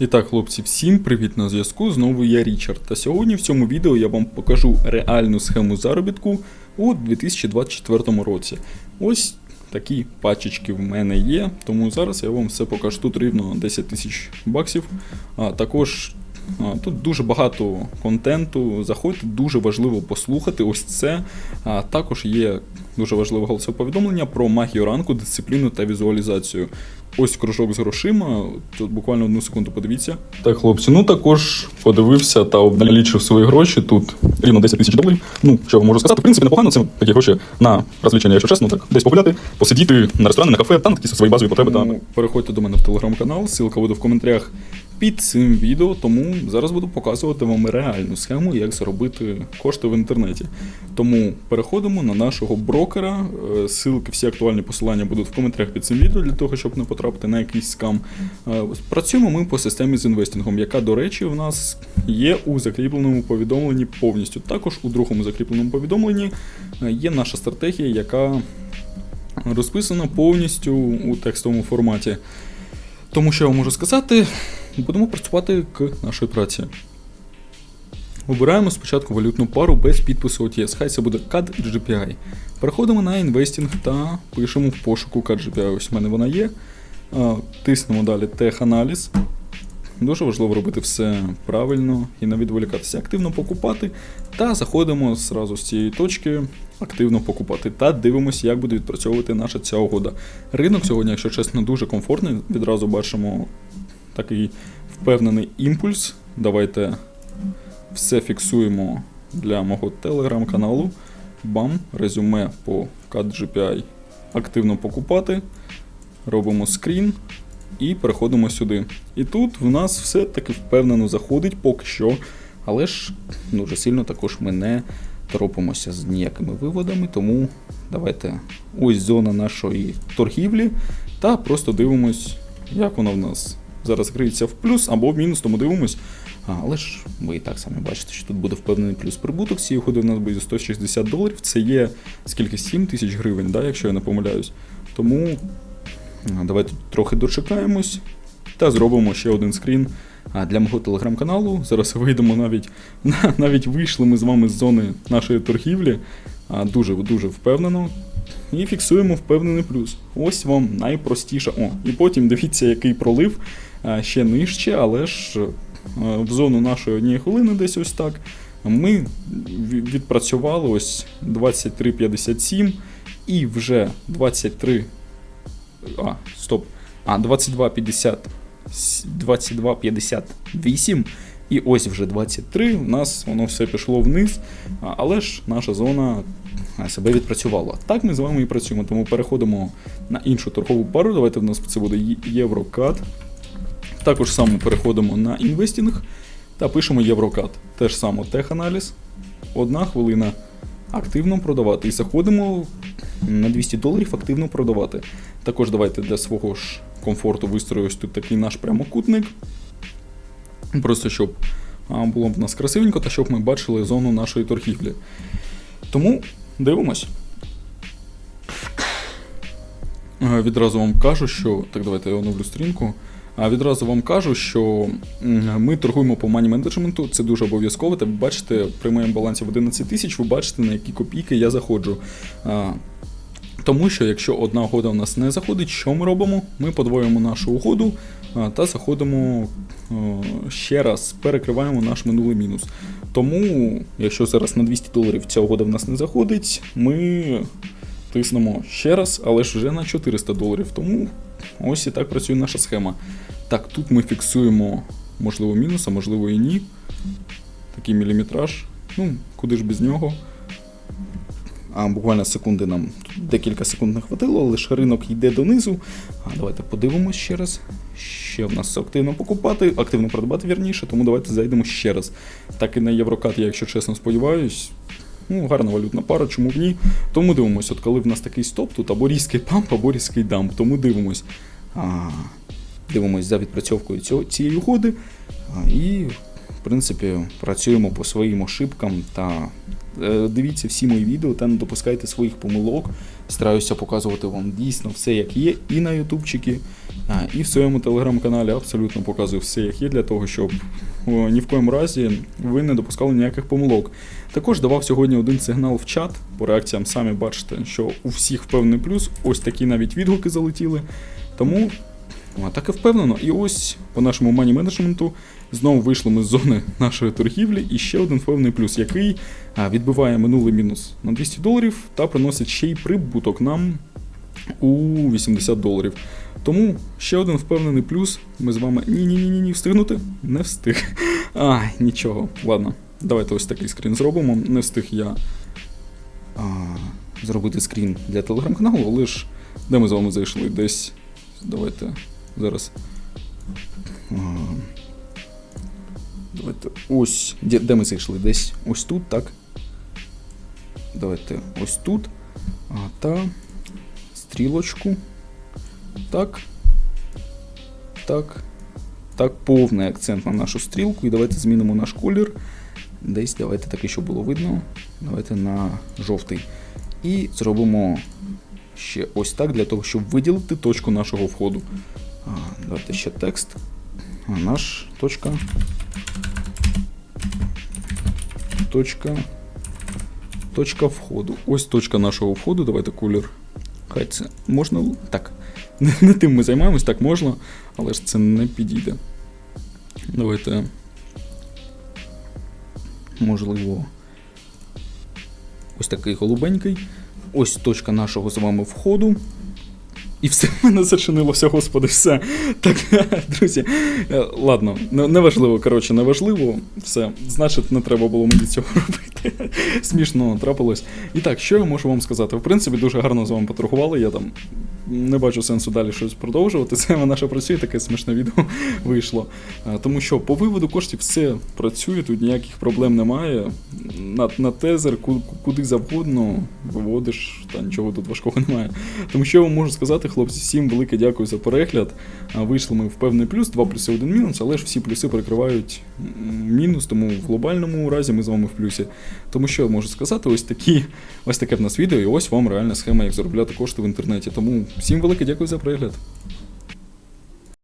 І так, хлопці, всім привіт на зв'язку. Знову я Річард. Та сьогодні в цьому відео я вам покажу реальну схему заробітку у 2024 році. Ось такі пачечки в мене є, тому зараз я вам все покажу. Тут рівно 10 тисяч баксів. А також тут дуже багато контенту. Заходьте, дуже важливо послухати ось це. А також є дуже важливе голосове повідомлення про магію ранку, дисципліну та візуалізацію. Ось кружок з грошима. Тут буквально одну секунду подивіться. Так, хлопці, ну також подивився та обналічив свої гроші. Тут рівно 10 тисяч доларів. Ну, що можу сказати, в принципі, непогано. Це такі гроші на розвлечення, якщо чесно, так десь погуляти, посидіти на ресторани, на кафе, та на такі свої базові потреби. Та... Переходьте до мене в телеграм-канал, ссылка буде в коментарях під цим відео, тому зараз буду показувати вам реальну схему, як заробити кошти в інтернеті. Тому переходимо на нашого брокера. Е, Ссылки, всі актуальні посилання будуть в коментарях під цим відео для того, щоб не потрапити на якийсь скам. Е, Працюємо ми по системі з інвестингом, яка, до речі, в нас є у закріпленому повідомленні повністю. Також у другому закріпленому повідомленні е, є наша стратегія, яка розписана повністю у текстовому форматі. Тому що я вам можу сказати, будемо працювати к нашій праці. Обираємо спочатку валютну пару без підпису OTS, хай це буде CAD GPI. Переходимо на інвестінг та пишемо в пошуку CAD GPI. Ось в мене вона є. Тиснемо далі теханаліз. Дуже важливо робити все правильно і не відволікатися. Активно покупати. Та заходимо зразу з цієї точки активно покупати. Та дивимося, як буде відпрацьовувати наша ця угода. Ринок сьогодні, якщо чесно, дуже комфортний. Відразу бачимо такий впевнений імпульс. Давайте все фіксуємо для мого телеграм-каналу. Бам, резюме по CAD GPI. Активно покупати. Робимо скрін і переходимо сюди. І тут в нас все таки впевнено заходить поки що. Але ж дуже сильно також ми не торопимося з ніякими виводами, тому давайте ось зона нашої торгівлі. Та просто дивимось, як воно в нас зараз гриється в плюс або в мінус, тому дивимось. А, але ж ви і так самі бачите, що тут буде впевнений плюс прибуток. Цієї ходи в нас буде 160 доларів. Це є скільки 7 тисяч гривень, да, якщо я не помиляюсь. Тому давайте трохи дочекаємось та зробимо ще один скрін для мого телеграм-каналу. Зараз вийдемо навіть навіть вийшли ми з вами з зони нашої торгівлі. Дуже дуже впевнено. І фіксуємо впевнений плюс. Ось вам найпростіше. О, і потім дивіться, який пролив ще нижче, але ж в зону нашої однієї хвилини десь ось так. Ми відпрацювали ось 23.57 і вже 23. А, стоп. А, 22.50. 22.58. І ось вже 23. У нас воно все пішло вниз. Але ж наша зона себе відпрацювала. Так ми з вами і працюємо. Тому переходимо на іншу торгову пару. Давайте в нас це буде Єврокат. Також само переходимо на інвестінг та пишемо Єврокат. Те ж саме теханаліз. Одна хвилина активно продавати. І заходимо на 200 доларів активно продавати. Також давайте для свого ж комфорту вистрою тут такий наш прямокутник. Просто щоб було в нас красивенько та щоб ми бачили зону нашої торгівлі. Тому дивимось. Е, Відразу вам кажу, що. Так, давайте я оновлю сторінку. А відразу вам кажу, що ми торгуємо по мані менеджменту, це дуже обов'язково. Та ви бачите, при моєму балансі в 11 тисяч, ви бачите, на які копійки я заходжу. А, тому що якщо одна угода у нас не заходить, що ми робимо? Ми подвоюємо нашу угоду та заходимо е, ще раз, перекриваємо наш минулий мінус. Тому, якщо зараз на 200 доларів ця угода в нас не заходить, ми тиснемо ще раз, але ж вже на 400 доларів. Тому ось і так працює наша схема. Так, тут ми фіксуємо, можливо, мінус, а можливо і ні. Такий міліметраж. Ну, куди ж без нього. А буквально секунди нам декілька секунд не хватило, лише ринок йде донизу. А давайте подивимось ще раз. Ще в нас активно покупати, активно продавати вірніше, тому давайте зайдемо ще раз. Так і на Єврокат, я, якщо чесно сподіваюсь. Ну, гарна валютна пара, чому б ні. Тому дивимось, от коли в нас такий стоп, тут або різкий памп, або різкий дамп. Тому дивимось. А, дивимось за відпрацьовкою цього, цієї угоди. А, і, в принципі, працюємо по своїм ошибкам та Дивіться всі мої відео та не допускайте своїх помилок. Стараюся показувати вам дійсно все, як є, і на ютубчики, і в своєму телеграм-каналі абсолютно показую все, як є, для того, щоб ні в коєму разі ви не допускали ніяких помилок. Також давав сьогодні один сигнал в чат. По реакціям самі бачите, що у всіх впевнений плюс. Ось такі навіть відгуки залетіли. Тому так і впевнено. І ось по нашому мані менеджменту знову вийшли ми з зони нашої торгівлі. І ще один впевнений плюс, який відбиває минулий мінус на 200 доларів та приносить ще й прибуток нам у 80 доларів. Тому ще один впевнений плюс. Ми з вами ні-ні-ні ні встигнути? Не встиг. Ай, нічого. Ладно, давайте ось такий скрін зробимо. Не встиг я а, зробити скрін для телеграм-каналу, але ж де ми з вами зайшли? Десь. Давайте зараз. А, давайте ось. Де, де ми зайшли? Десь ось тут, так? Давайте ось тут. А, та стрілочку. Так. Так. Так, повний акцент на нашу стрілку. І давайте змінимо наш колір. Десь давайте таке, щоб було видно. Давайте на жовтий. І зробимо ще ось так, для того, щоб виділити точку нашого входу. А, давайте ще текст. А наш точка. Точка. Точка входу. Ось точка нашого входу. Давайте колір. Хай це можна. Так. Не тим ми займаємось, так можна, але ж це не підійде. Давайте. Можливо. Ось такий голубенький. Ось точка нашого з вами входу. І все мене зачинилося, господи, все. Так, друзі, е, ладно, неважливо, коротше, неважливо. Все, значить, не треба було мені цього робити. Смішно трапилось. І так, що я можу вам сказати? В принципі, дуже гарно з вами поторгували. Я там не бачу сенсу далі щось продовжувати. Це наше працює, таке смішне відео вийшло. Тому що по виводу коштів все працює, тут ніяких проблем немає. На, на тезер, куди завгодно виводиш, та нічого тут важкого немає. Тому що я вам можу сказати, хлопці, всім велике дякую за перегляд. Вийшли ми в певний плюс, два плюси, один мінус, але ж всі плюси перекривають мінус, тому в глобальному разі ми з вами в плюсі. Тому що я можу сказати, ось такі, ось таке в нас відео, і ось вам реальна схема, як заробляти кошти в інтернеті. Тому всім велике дякую за перегляд.